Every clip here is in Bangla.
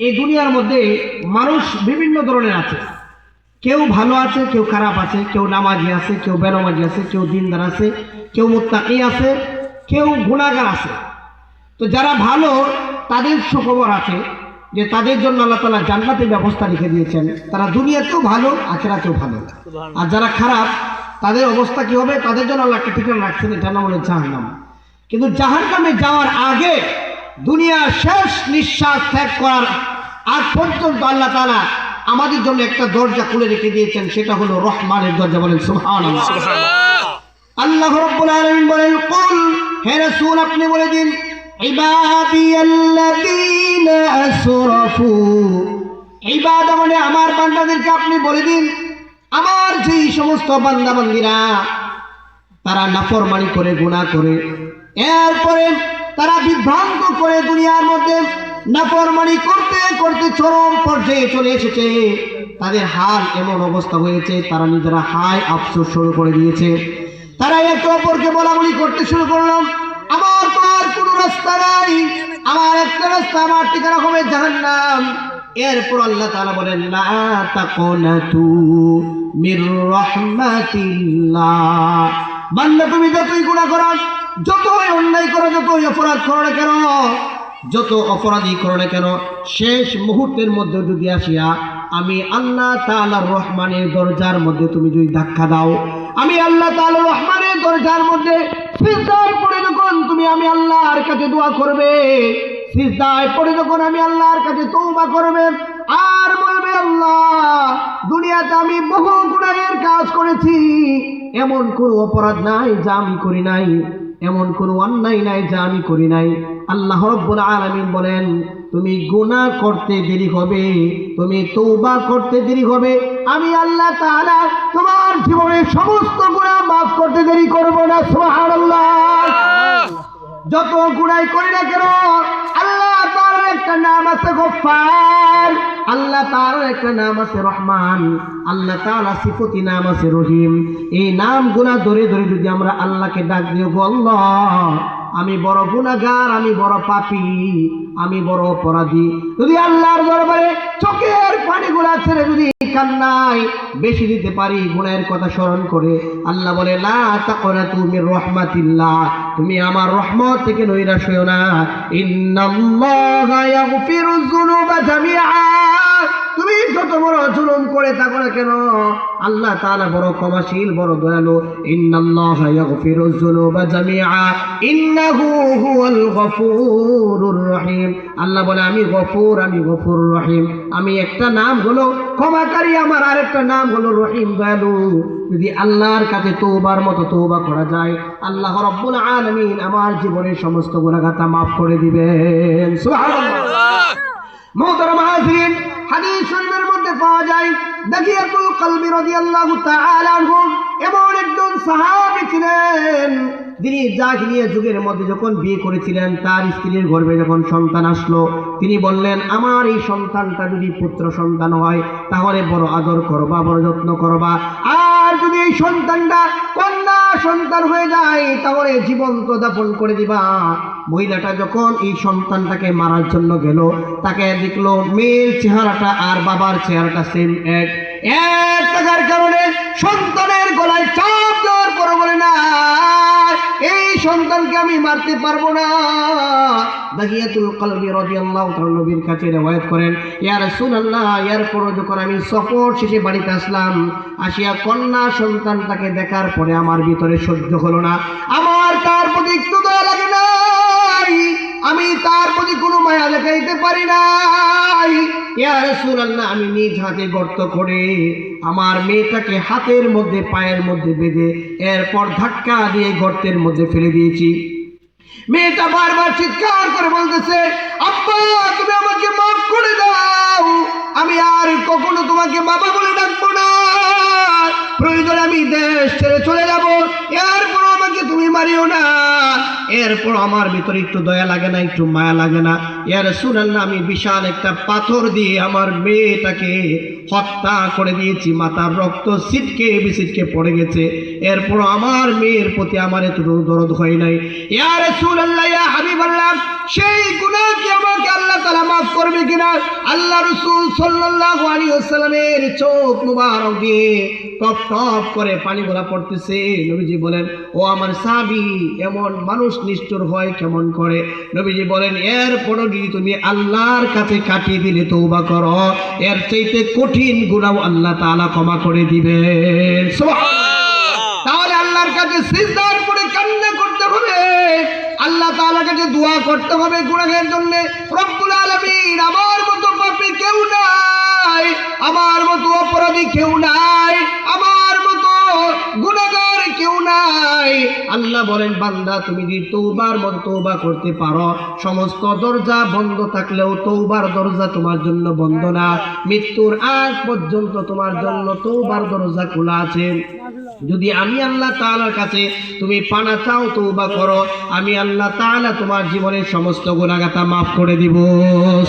এই দুনিয়ার মধ্যে মানুষ বিভিন্ন ধরনের আছে। কেউ ভালো আছে কেউ খারাপ আছে কেউ নামাজি আছে কেউ বেনামাজি আছে কেউ দিনদার আছে কেউ মুত্তাকি আছে কেউ গুণাগার আছে। তো যারা ভালো তাদের সুখবর আছে যে তাদের জন্য আল্লাহ তালা জান্নাতের ব্যবস্থা রেখে দিয়েছেন। তারা দুনিয়াতেও ভালো আখেরাতেও ভালো। আর যারা খারাপ তাদের অবস্থা কি হবে? তাদের জন্য আল্লাহ ঠিকানা রাখছেন এটা নাম হলো জাহান্নাম। কিন্তু জাহান্নামে যাওয়ার আগে দুনিয়ার শেষ নিঃশ্বাস ত্যাগ করার আগ পর্যন্ত আল্লাহ তালা আমাদের জন্য একটা দরজা খুলে রেখে দিয়েছেন সেটা হলো রহমানের দরজা বলেন সুবহানাল্লাহ। আল্লাহ রব্বুল আলামিন বলেন কুল হে রাসূল আপনি বলে দিন ইবাদিয়াল্লাযীনা আসরাফু। ইবাদ মানে আমার বান্দাদেরকে আপনি বলে দিন আমার যেই সমস্ত বান্দা বান্দিরা তারা নাফরমানি করে গুনাহ করে। এরপরে তারা বিভ্রান্ত করে দুনিয়ার মধ্যে নাফরমানি করতে করতে চরম পর্যায়ে চলে এসেছে। তাদের হাল এমন অবস্থা হয়েছে, তারা নিজেরা হাই আফসোস শুরু করে দিয়েছে। তারা একে অপরকে বলা বলি করতে শুরু করলাম আমার তো আর কোনো রাস্তা নাই। আমার একটা রাস্তা, আমার ঠিকানা হবে জাহান্নাম। এরপর আল্লাহ তাআলা বলেন, লা তাকুনাতু মির রাহমাতিল্লাহ। বান্দা তুমি যতই গুনাহ করো যতই অন্যায় করো, যতই অপরাধ করো না কেন যত অপরাধী করো না কেন, শেষ মুহূর্তের মধ্যে যদি আসিয়া আমি আল্লাহ তাআলার রহমানের দরজার মধ্যে তুমি যদি ধাক্কা দাও, আমি আল্লাহ তাআলার রহমানের দরজার মধ্যে পড়ে যখন তুমি আমি আল্লাহর কাছে দোয়া করবে, সিজদায় পড়ে যখন আমি আল্লাহর কাছে তওবা করবে, আর বলবে, আল্লাহ, দুনিয়াতে আমি বহু গুনাহের কাজ করেছি, এমন কোনো অপরাধ নাই যা আমি করি নাই। এমন কোনো অন্যায় নাই যা আমি করি নাই। আল্লাহ রব্বুল আলমিন বলেন তুমি গুণা করতে দেরি হবে তুমি তৌবা করতে দেরি হবে। আমি আল্লাহ তাআলা তোমার জীবনে সমস্ত গুণা মাফ করতে দেরি করব না সুবহানাল্লাহ। যত গুণাই করি না কেন আল্লাহ আল্লাহ তার একটা নাম আছে রহমান। আল্লাহ তার সিফতি নাম আছে রহিম। এই নামগুলা ধরে ধরে যদি আমরা আল্লাহকে ডাক দিও গো আল্লাহ। আমি বড় গুনাগার আমি বড় পাপী, আমি বড় অপরাধী। যদি আল্লাহর দরবারে চোখের পানিগুলা ছেড়ে যদি কান্নাই বেশি দিতে পারি গুণের কথা স্মরণ করে, আল্লাহ বলে তাকনাতু মির রাহমাতিল্লাহ তুমি আমার রহমত থেকে নৈরাশ হইও না। ইন্নাল্লাহা ইয়াগফিরুয যুনুবা জামিআ তুমি যত বড় জুলুম করে থাকো না কেন? আল্লাহ তাআলা বড় ক্ষমাশীল বড় দয়ালু। ইন্নাল্লাহা ইয়াগফিরুয যুনুবা জামিআ। ইন্নাহু হুয়াল গফুরুর রহিম। আল্লাহ বলে আমি গফুর আমি গফুর রহিম। আমি একটা নাম হলো ক্ষমাকারী আমার আরেকটা নাম হলো রহিম দয়ালু। যদি আল্লাহর কাছে তৌবার মতো তৌবা করা যায় আল্লাহ রব্বুল আলামিন আমার জীবনের সমস্ত গুনাহগাতা মাফ করে দিবেন। সুবহানাল্লাহ। মোহতারাম হাজরিন হাদিস শরীফের মধ্যে পাওয়া যায় রাদিয়াল্লাহু তাআলা আনহু, এমন একজন সাহাবী ছিলেন জাহিলিয়া যুগের মধ্যে যখন বিয়ে করেছিলেন, তার স্ত্রীর গর্ভে যখন সন্তান আসলো, তিনি বললেন, আমার এই সন্তানটা যদি পুত্র সন্তান হয়, তাহলে বড় আদর করবা, বড় যত্ন করবা। আর যদি এই সন্তানটা কন্যা সন্তান হয়ে যায়, তাহলে জীবন্ত দাপন করে দিবা। মহিলাটা যখন এই সন্তানটাকে মারার জন্য গেল, তাকে দেখল মেয়ের চেহারাটা আর বাবার চেহারাটা সেম এক। এক টাকার কারণে সন্তানের গলায় চাপ দেওয়ার পর বলে না সন্তানকে আমি মারতে পারব না। দাহিয়াতুল কলবি রাদিয়াল্লাহু তাআলা নবীর কাছে রওয়ায়াত করেন, ইয়া রাসূলুল্লাহ ইয়ার পর যখন আমি সফর শেষে বাড়িতে আসলাম। আসিয়া কন্যা সন্তানটাকে দেখার পরে আমার ভিতরে সহ্য হলো না। আমার তার প্রতি আমি তার প্রতি কোনো মায়া দেখাইতে পারি নাই। রাসূলুল্লাহ, আমি নিজ হাতে গর্ত করে আমার মেয়েটাকে হাতের মধ্যে, পায়ের মধ্যে বেঁধে এরপর ধাক্কা দিয়ে গর্তের মধ্যে ফেলে দিয়েছি। মেয়েটা বারবার চিৎকার করে বলতেছে, আব্বা, তুমি আমাকে মাফ করে দাও। আমি আর কখনো তোমাকে বাবা বলে ডাকবো না। প্রয়োজন আমি দেশ ছেড়ে চলে যাব। এরপর তুমি মারিও না। এরপর আমার ভিতরে একটু দয়া লাগে না, একটু মায়া লাগে না। এর শুনেন না আমি বিশাল একটা পাথর দিয়ে আমার মেয়েটাকে হত্যা করে দিয়েছি। মাথার রক্ত সিটকে বিসিটকে পড়ে গেছে। এরপর আমার মেয়ের প্রতি আমার এত দরদ হয় নাই। ইয়া রাসূলুল্লাহ, ইয়া হাবিবাল্লাহ, সেই কিনা আল্লাহ রাসূল সাল্লাল্লাহু আলাইহি ওয়াসাল্লামের চোখ মুবারক দিয়ে টপ টপ করে পানি পড়তেছে। নবীজি বলেন ও আমার সাহাবী এমন মানুষ নিষ্ঠুর হয় কেমন করে? নবীজি বলেন এরপর যদি তুমি আল্লাহর কাছে কাটিয়ে দিলে তৌবা করো। এর চাইতে কঠিন গুণাও আল্লাহ তাআলা ক্ষমা করে দিবেন। সুবহানাল্লাহ। তাহলে আল্লাহর কাছে সিজদার আল্লাহ তাআলার কাছে দোয়া করতে হবে গুনাহের জন্য। রব্বুল আলামিন আমার মতো পাপী কেউ নাই, আমার মতো অপরাধী কেউ নাই, আমার মতো গুনাহগার কেউ নাই। আল্লাহ বলেন, বান্দা, তুমি যদি তৌবার মতো তৌবা করতে পারো, সমস্ত দরজা বন্ধ থাকলেও তৌবার দরজা তোমার জন্য বন্ধ না। মৃত্যুর আগ পর্যন্ত তোমার জন্য তৌবার দরজা খোলা আছে। যদি আমি আল্লাহ তালার কাছে তুমি পানা চাও তো বা করো, আমি আল্লাহ তালা তোমার জীবনের সমস্ত গুণাগাতা মাফ করে দিব।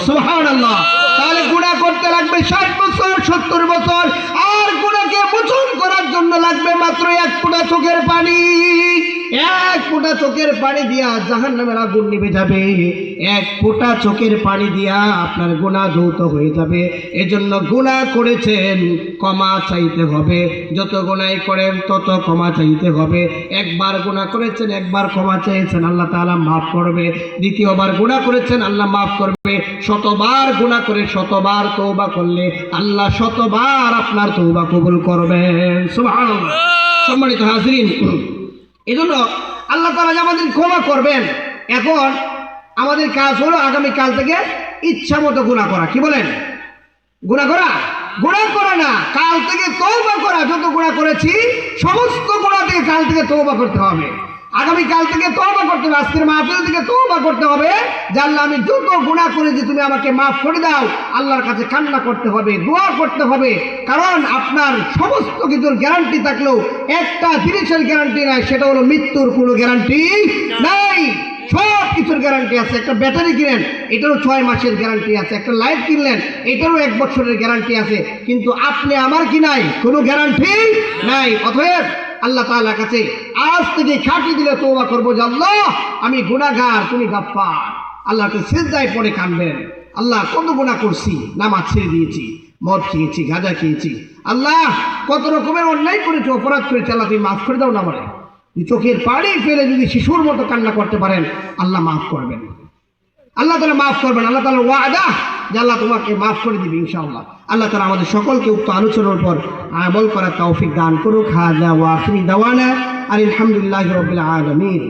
সোহান আল্লাহ তাহলে গুণা করতে লাগবে ষাট বছর, সত্তর বছর, আর গুণাকে মোচন করার জন্য লাগবে মাত্র এক ফোঁটা চোখের পানি। এক ফোঁটা চোখের পানি দিয়া জাহান নামের আগুন নিভে যাবে। এক ফোঁটা চোখের পানি দিয়া আপনার গুণা যৌত হয়ে যাবে। এজন্য গুণা করেছেন ক্ষমা চাইতে হবে। যত গোনাই করেন তত ক্ষমা চাইতে হবে। একবার গুণা করেছেন একবার ক্ষমা চেয়েছেন আল্লাহ তাআলা মাফ করবে। দ্বিতীয়বার গুণা করেছেন আল্লাহ মাফ করবে। শতবার গুণা করে শতবার তৌবা করলে আল্লাহ শতবার আপনার তৌবা কবুল করবেন। সম্মানিত হাজরিন এই জন্য আল্লাহ তালা যে আমাদের ক্ষমা করবেন, এখন আমাদের কাজ হলো আগামী কাল থেকে ইচ্ছা মতো গুণা করা। কি বলেন? গুণা করা? গুণা করা না, কাল থেকে তৌবা করা। যত গুণা করেছি, সমস্ত গুণা থেকে কাল থেকে তৌবা করতে হবে। আগামী কাল থেকে তৌবা করতে হবে, আজকের মাহফিল থেকে তৌবা করতে হবে। আল্লাহ, আমি যত গুণা করেছি, তুমি আমাকে মাফ করে দাও। আল্লাহর কাছে কান্না করতে হবে, দোয়া করতে হবে। কারণ আপনার সমস্ত কিছুর গ্যারান্টি থাকলেও একটা জিনিসের গ্যারান্টি নাই, সেটা হলো মৃত্যুর কোনো গ্যারান্টি নাই। সব কিছুর গ্যারান্টি আছে। একটা ব্যাটারি কিনেন, এটারও ছয় মাসের গ্যারান্টি আছে। একটা লাইট কিনলেন, এটারও এক বছরের গ্যারান্টি আছে। কিন্তু আপনি আমার কি নাই? কোনো গ্যারান্টি নাই। অতএব আল্লাহ তাআলার কাছে আজ থেকে খাটি দিলে তৌবা করব যে আল্লাহ, আমি গুনাহগার, তুমি গাফফার। আল্লাহকে সিজদায় পরে কানবেন আল্লাহ কত গুনাহ করছি? নামাজ ছেড়ে দিয়েছি, মদ খেয়েছি, গাঁজা খেয়েছি। আল্লাহ কত রকমের অন্যায় করেছি, অপরাধ করেছি, আল্লাহ তুমি মাফ করে দাও না এই চোখের পাড়ে ফেলে যদি শিশুর মতো কান্না করতে পারেন, আল্লাহ মাফ করবেন। আল্লাহ তালা মাফ করবেন, আল্লাহ তালা ওয়াদা যে আল্লাহ তোমাকে মাফ করে দিবে ইনশাআল্লাহ। আল্লাহ তালা আমাদের সকলকে উক্ত আলোচনার উপর আমল করার তৌফিক দান করুক। হাজা ওয়াফি দাওয়ানা আর আলহামদুলিল্লাহ রবিল আলমিন।